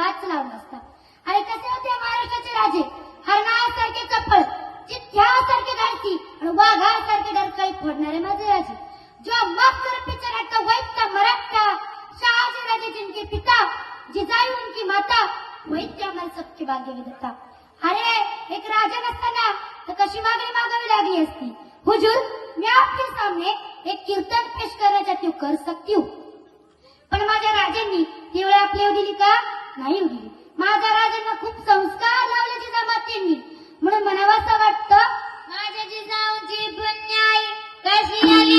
वाच लावला असता आणि कसे होते महाराष्ट्राचे राजे? हरणासारखे चपळ चित्त्यासारखे गायची आणि वाघासारखे डरकाळी फोडणारे माझे राजे. जो माफ कर पिक्चर का वैद्य मराठा शहाजी राजे जिनके पिता जिजाई उनकी माता वैद्य आम्हाला सबके भाग्य विधता अरे एक राजा नसताना तर कशी मागणी मागावी लागली असती? हुजूर मी आपके सामने एक कीर्तन पेश करण्याचा तू कर सकती हूँ. पण माझ्या राजांनी ती वेळ आपली दिली का? नाही येऊ दिली माझ्या राजांना खूप संस्कार लावले जिजामातेंनी म्हणून म्हणावं वाटतं माझ्या जिजाऊची पुण्याई कशी आली?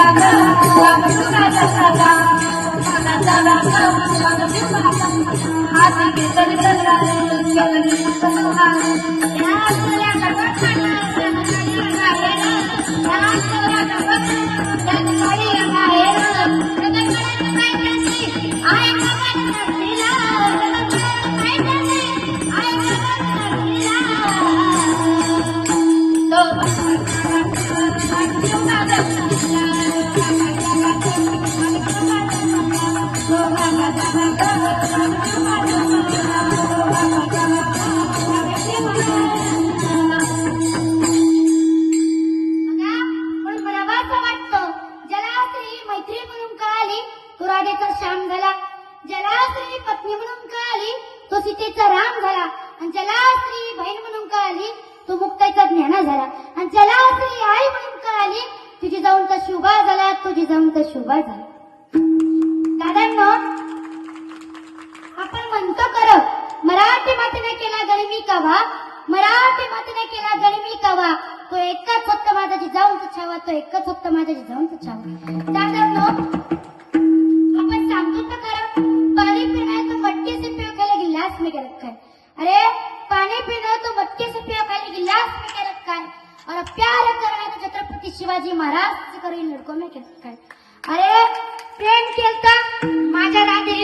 पण तुझी जाऊन तर शुभा झाला तुझी जाऊन तर शुभा झाला दादांनो आपण म्हणतो कर मराठी मातेने केला गरिमी कावा. मराठी मातेने केला गरिमी कावा. तो एकच फक्त माझा जाऊन छावा तो एकच फक्त माझा जाऊन छावा. दादांनो आपण सांगतो तर खरं पाणी पीना तो मटके से पियो खाली गिलास में के रखा है अरे पाणी पिणं तो मटके से पियो खाली गिलास में के रखा है और प्यार करना तो छत्रपति शिवाजी महाराज से करो इन लड़कों में के रखा है अरे प्रेम केलता माझ्या राधे